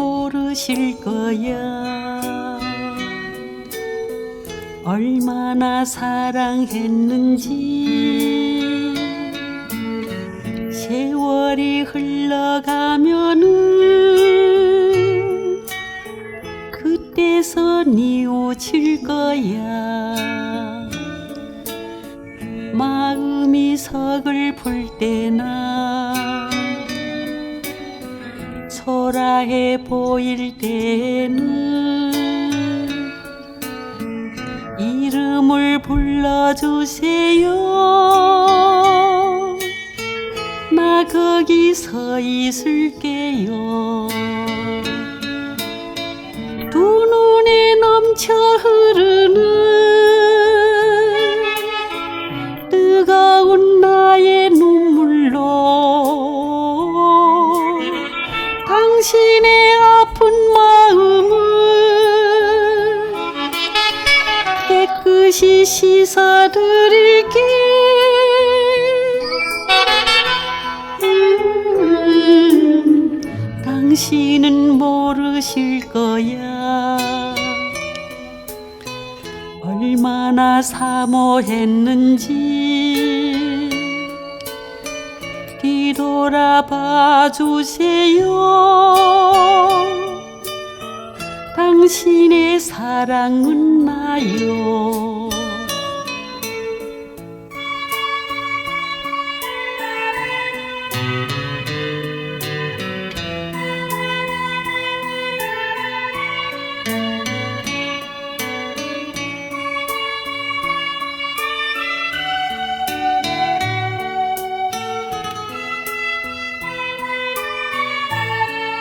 모르실 거야. 얼마나 사랑했는지. 세월이 흘러가면은 그때서 뉘우칠 거야. 마음이 서글플 때나 초라해 보일 때는 이름을 불러주세요. 나 거기 서 있을게요 당신의 아픈 마음을 깨끗이 씻어드릴게. 음, 당신은 모르실 거야. 얼마나 사모했는지 돌아봐 주세요. 당신의 사랑은 나요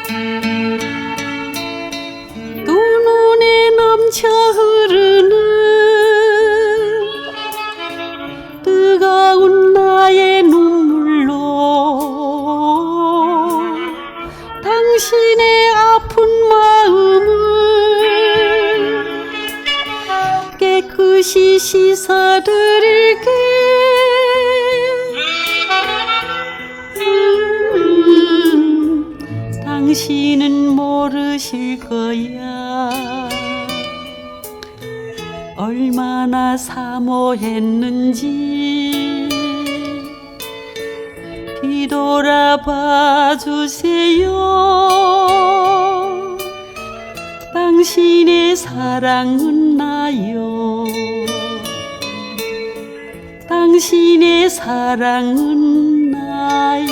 두 눈에 넘쳐 흐르는 뜨거운 나의 눈물로 당신의 아픈 마음을 깨끗이 씻어드릴 당신은 모르실 거야. 얼마나 사모했는지 뒤돌아봐 주세요. 당신의 사랑은 나요. 당신의 사랑은 나요